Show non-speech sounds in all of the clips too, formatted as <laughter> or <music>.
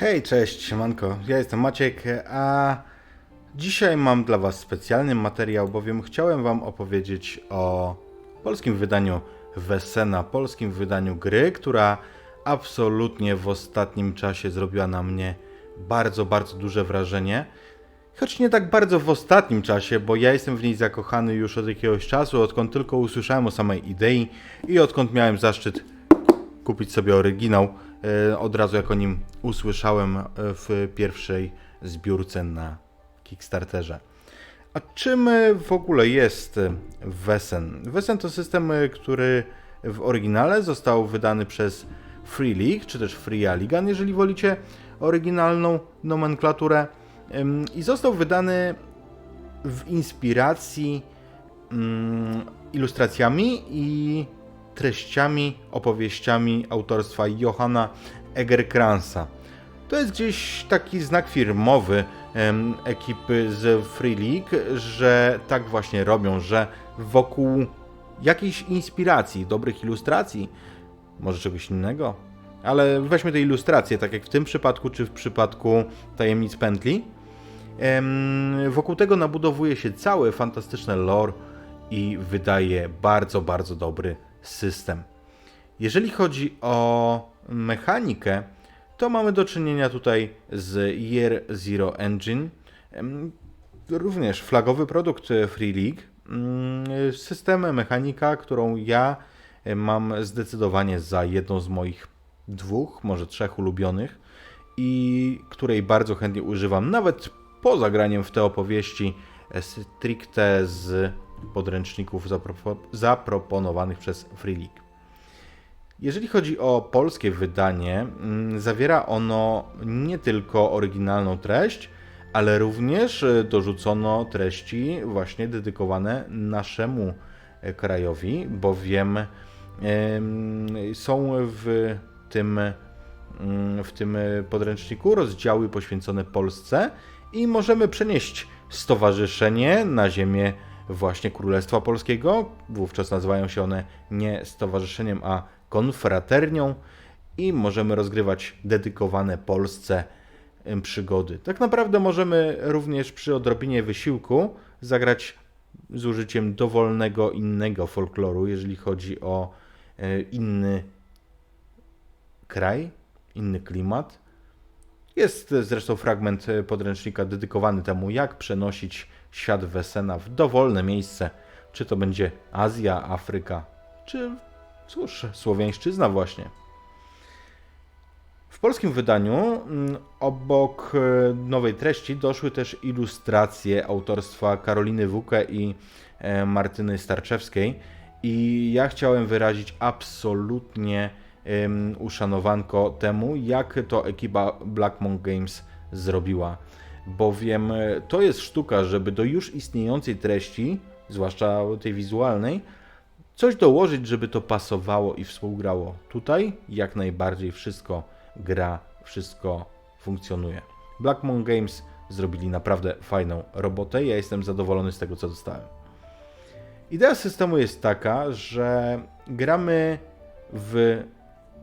Hej, cześć, siemanko, ja jestem Maciek, a dzisiaj mam dla Was specjalny materiał, bowiem chciałem Wam opowiedzieć o polskim wydaniu Wesena, polskim wydaniu gry, która absolutnie w ostatnim czasie zrobiła na mnie bardzo, bardzo duże wrażenie. Choć nie tak bardzo w ostatnim czasie, bo ja jestem w niej zakochany już od jakiegoś czasu, odkąd tylko usłyszałem o samej idei i odkąd miałem zaszczyt kupić sobie oryginał od razu jak o nim usłyszałem e, w pierwszej zbiórce na Kickstarterze. A czym e, w ogóle jest e, Wesen? Wesen to system, e, który w oryginale został wydany przez Free League, czy też Free Aligan, jeżeli wolicie oryginalną nomenklaturę. I został wydany w inspiracji mm, ilustracjami i treściami, opowieściami autorstwa Johanna Egerkransa. To jest gdzieś taki znak firmowy em, ekipy z Free League, że tak właśnie robią, że wokół jakiejś inspiracji, dobrych ilustracji, może czegoś innego, ale weźmy te ilustracje, tak jak w tym przypadku, czy w przypadku Tajemnic Pętli. Em, Wokół tego nabudowuje się całe fantastyczne lore i wydaje bardzo, bardzo dobry system. Jeżeli chodzi o mechanikę, to mamy do czynienia tutaj z Year Zero Engine, również flagowy produkt Free League, mm, system, mechanika, którą ja mam zdecydowanie za jedną z moich dwóch, może trzech ulubionych i której bardzo chętnie używam, nawet poza graniem w te opowieści e, stricte z podręczników zapropo- zaproponowanych przez Free League. Jeżeli chodzi o polskie wydanie, mm, zawiera ono nie tylko oryginalną treść, ale również e, dorzucono treści właśnie dedykowane naszemu e, krajowi, bowiem em, są w tym, mm, w tym podręczniku rozdziały poświęcone Polsce i możemy przenieść stowarzyszenie na ziemię właśnie Królestwa Polskiego. Wówczas nazywają się one nie stowarzyszeniem, a konfraternią i możemy rozgrywać dedykowane Polsce przygody. Tak naprawdę możemy również przy odrobinie wysiłku zagrać z użyciem dowolnego innego folkloru, jeżeli chodzi o e, inny kraj, inny klimat. Jest zresztą fragment e, podręcznika dedykowany temu, jak przenosić świat Wesena w dowolne miejsce. Czy to będzie Azja, Afryka, czy cóż, Słowiańszczyzna właśnie. W polskim wydaniu mm, obok e, nowej treści doszły też ilustracje autorstwa Karoliny Wuke i e, Martyny Starczewskiej i ja chciałem wyrazić absolutnie uszanowanko temu, jak to ekipa Black Monk Games zrobiła. Bowiem e, to jest sztuka, żeby do już istniejącej treści, zwłaszcza tej wizualnej, coś dołożyć, żeby to pasowało i współgrało. Tutaj jak najbardziej wszystko gra, wszystko funkcjonuje. Black Monk Games zrobili naprawdę fajną robotę. Ja jestem zadowolony z tego, co dostałem. Idea systemu jest taka, że gramy w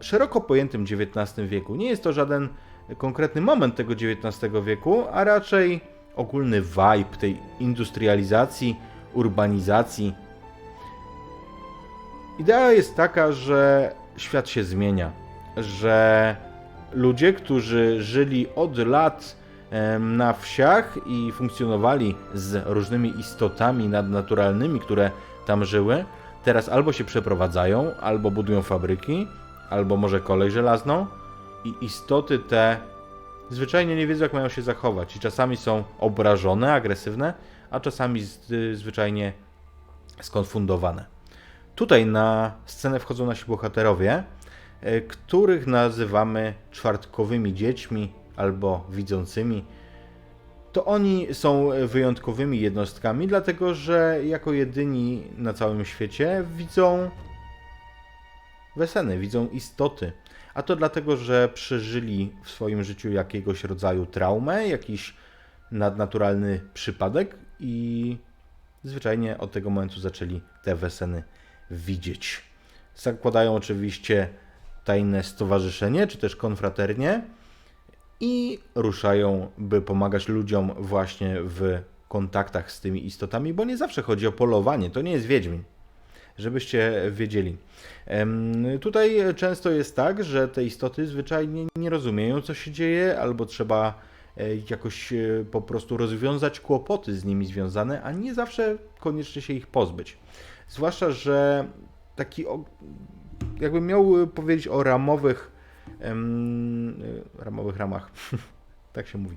szeroko pojętym XIX wieku. Nie jest to żaden konkretny moment tego XIX wieku, a raczej ogólny vibe tej industrializacji, urbanizacji. Idea jest taka, że świat się zmienia, że ludzie, którzy żyli od lat na wsiach i funkcjonowali z różnymi istotami nadnaturalnymi, które tam żyły, teraz albo się przeprowadzają, albo budują fabryki, albo może kolej żelazną i istoty te zwyczajnie nie wiedzą, jak mają się zachować i czasami są obrażone, agresywne, a czasami z, zwyczajnie skonfundowane. Tutaj na scenę wchodzą nasi bohaterowie, e, których nazywamy czwartkowymi dziećmi albo widzącymi. To oni są wyjątkowymi jednostkami, dlatego że jako jedyni na całym świecie widzą weseny, widzą istoty. A to dlatego, że przeżyli w swoim życiu jakiegoś rodzaju traumę, jakiś nadnaturalny przypadek i zwyczajnie od tego momentu zaczęli te weseny widzieć. Zakładają oczywiście tajne stowarzyszenie, czy też konfraternie i ruszają, by pomagać ludziom właśnie w kontaktach z tymi istotami, bo nie zawsze chodzi o polowanie, to nie jest Wiedźmin, żebyście wiedzieli. Tutaj często jest tak, że te istoty zwyczajnie nie rozumieją, co się dzieje, albo trzeba e, jakoś e, po prostu rozwiązać kłopoty z nimi związane, a nie zawsze koniecznie się ich pozbyć. Zwłaszcza, że taki, jakbym miał powiedzieć o ramowych, e, ramowych ramach, <laughs> tak się mówi,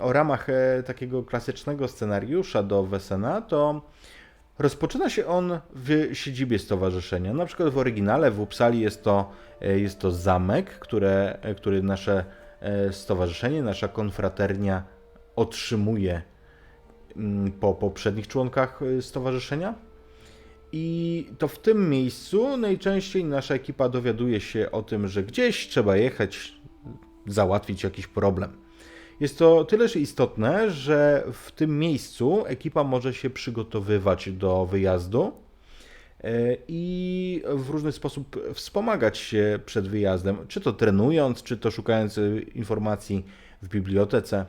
o ramach takiego klasycznego scenariusza do Wesena, to rozpoczyna się on w siedzibie stowarzyszenia. Na przykład w oryginale w Uppsali jest to, e, jest to zamek, które, e, który nasze e, stowarzyszenie, nasza konfraternia otrzymuje mm, po poprzednich członkach stowarzyszenia. I to w tym miejscu najczęściej nasza ekipa dowiaduje się o tym, że gdzieś trzeba jechać, załatwić jakiś problem. Jest to tyleż istotne, że w tym miejscu ekipa może się przygotowywać do wyjazdu e, i w różny sposób wspomagać się przed wyjazdem, czy to trenując, czy to szukając e, informacji w bibliotece.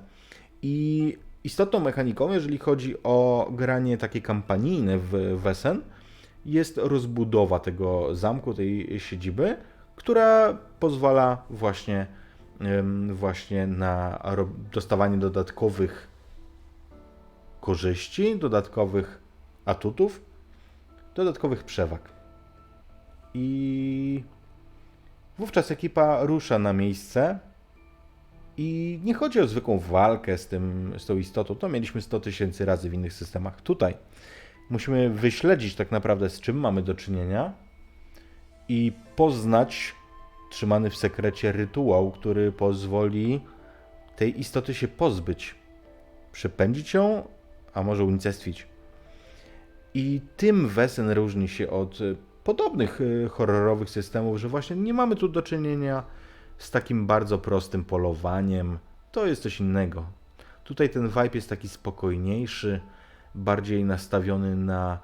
I istotną mechaniką, jeżeli chodzi o granie takie kampanijne w Wesen, jest rozbudowa tego zamku, tej siedziby, która pozwala właśnie, właśnie na dostawanie dodatkowych korzyści, dodatkowych atutów, dodatkowych przewag. I wówczas ekipa rusza na miejsce i nie chodzi o zwykłą walkę z, tym, z tą istotą. To mieliśmy 100 tysięcy razy w innych systemach. Tutaj musimy wyśledzić tak naprawdę z czym mamy do czynienia i poznać trzymany w sekrecie rytuał, który pozwoli tej istoty się pozbyć, przepędzić ją, a może unicestwić. I tym Wesen różni się od y, podobnych y, horrorowych systemów, że właśnie nie mamy tu do czynienia z takim bardzo prostym polowaniem. To jest coś innego. Tutaj ten vibe jest taki spokojniejszy, bardziej nastawiony na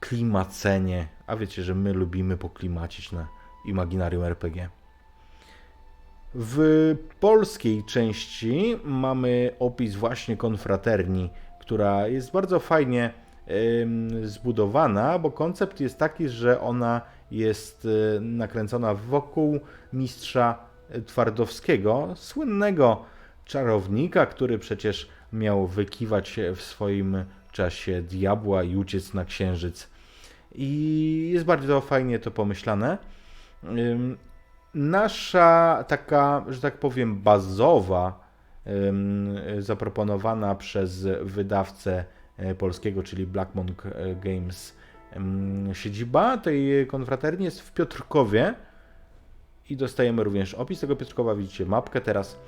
klimacenie, a wiecie, że my lubimy poklimacić na imaginarium RPG. W polskiej części mamy opis właśnie konfraterni, która jest bardzo fajnie zbudowana, bo koncept jest taki, że ona jest y, nakręcona wokół mistrza Twardowskiego, słynnego czarownika, który przecież miał wykiwać w swoim czasie diabła i uciec na księżyc. I jest bardzo fajnie to pomyślane. Nasza taka, że tak powiem, bazowa, zaproponowana przez wydawcę e, polskiego, czyli Black Monk e, Games, siedziba tej konfraterni jest w Piotrkowie i dostajemy również opis tego Piotrkowa, widzicie mapkę teraz.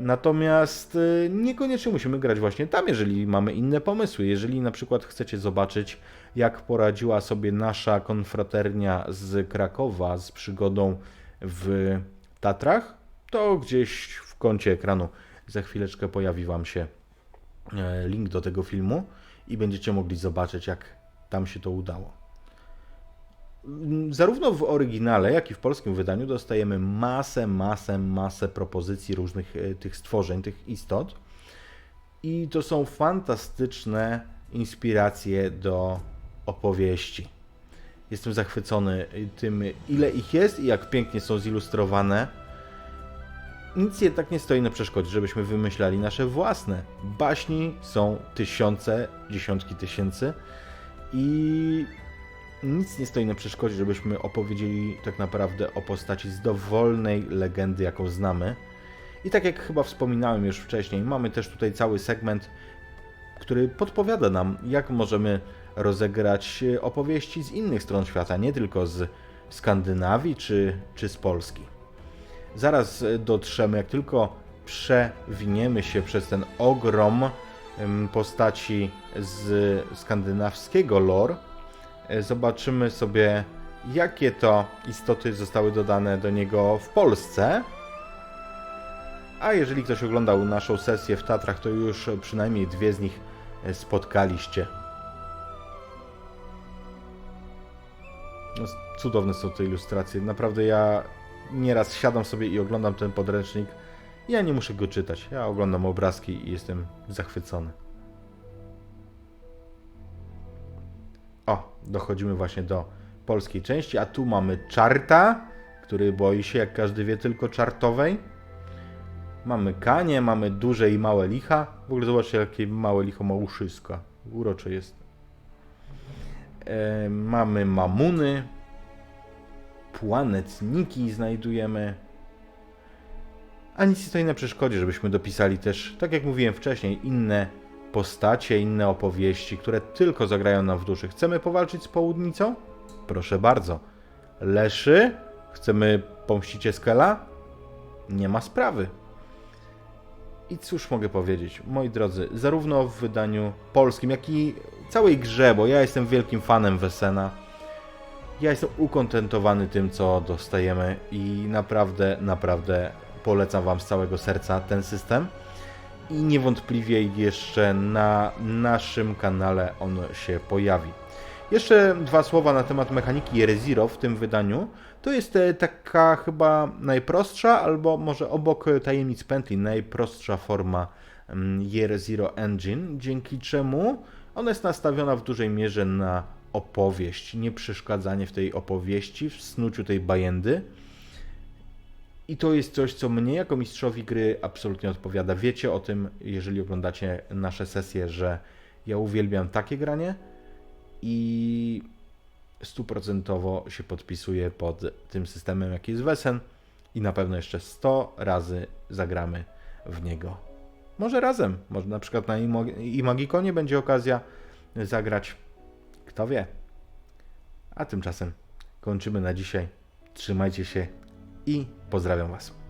Natomiast y, niekoniecznie musimy grać właśnie tam, jeżeli mamy inne pomysły. Jeżeli na przykład chcecie zobaczyć, jak poradziła sobie nasza konfraternia z Krakowa z przygodą w Tatrach, to gdzieś w kącie ekranu za chwileczkę pojawi Wam się e, link do tego filmu i będziecie mogli zobaczyć, jak tam się to udało. Zarówno w oryginale, jak i w polskim wydaniu dostajemy masę, masę, masę propozycji różnych e, tych stworzeń, tych istot. I to są fantastyczne inspiracje do opowieści. Jestem zachwycony tym, ile ich jest i jak pięknie są zilustrowane. Nic jednak nie stoi na przeszkodzie, żebyśmy wymyślali nasze własne. Baśni są tysiące, dziesiątki tysięcy i nic nie stoi na przeszkodzie, żebyśmy opowiedzieli tak naprawdę o postaci z dowolnej legendy, jaką znamy. I tak jak chyba wspominałem już wcześniej, mamy też tutaj cały segment, który podpowiada nam, jak możemy rozegrać opowieści z innych stron świata, nie tylko z Skandynawii czy, czy z Polski. Zaraz dotrzemy, jak tylko przewiniemy się przez ten ogrom postaci z skandynawskiego lore, e, zobaczymy sobie, jakie to istoty zostały dodane do niego w Polsce. A jeżeli ktoś oglądał naszą sesję w Tatrach, to już przynajmniej dwie z nich e, spotkaliście. No, cudowne są te ilustracje. Naprawdę ja nieraz siadam sobie i oglądam ten podręcznik Ja nie muszę go czytać. Ja oglądam obrazki i jestem zachwycony. O, dochodzimy właśnie do polskiej części, a tu mamy czarta, który boi się, jak każdy wie, tylko czartowej. Mamy kanie, mamy duże i małe licha. W ogóle zobaczcie, jakie małe licho ma uszyska. Urocze jest. E, mamy mamuny. Płanetniki znajdujemy. A nic nie stoi na przeszkodzie, żebyśmy dopisali też, tak jak mówiłem wcześniej, inne postacie, inne opowieści, które tylko zagrają nam w duszy. Chcemy powalczyć z południcą? Proszę bardzo. Leszy? Chcemy pomścić Eskela? Nie ma sprawy. I cóż mogę powiedzieć, moi drodzy, zarówno w wydaniu polskim, jak i całej grze, bo ja jestem wielkim fanem Wesena. Ja jestem ukontentowany tym, co dostajemy i naprawdę, naprawdę polecam Wam z całego serca ten system. I niewątpliwie jeszcze na naszym kanale on się pojawi. Jeszcze dwa słowa na temat mechaniki Yereziro w tym wydaniu. To jest e, taka chyba najprostsza, albo może obok Tajemnic Pętli, najprostsza forma mm, Yereziro Engine, dzięki czemu ona jest nastawiona w dużej mierze na opowieść, nie przeszkadzanie w tej opowieści, w snuciu tej bajendy. I to jest coś, co mnie jako mistrzowi gry absolutnie odpowiada. Wiecie o tym, jeżeli oglądacie nasze sesje, że ja uwielbiam takie granie i stuprocentowo się podpisuję pod tym systemem, jaki jest Wesen i na pewno jeszcze 100 razy zagramy w niego. Może razem, może na przykład na Imagikonie będzie okazja zagrać. Kto wie. A tymczasem kończymy na dzisiaj. Trzymajcie się i pozdrawiam Was.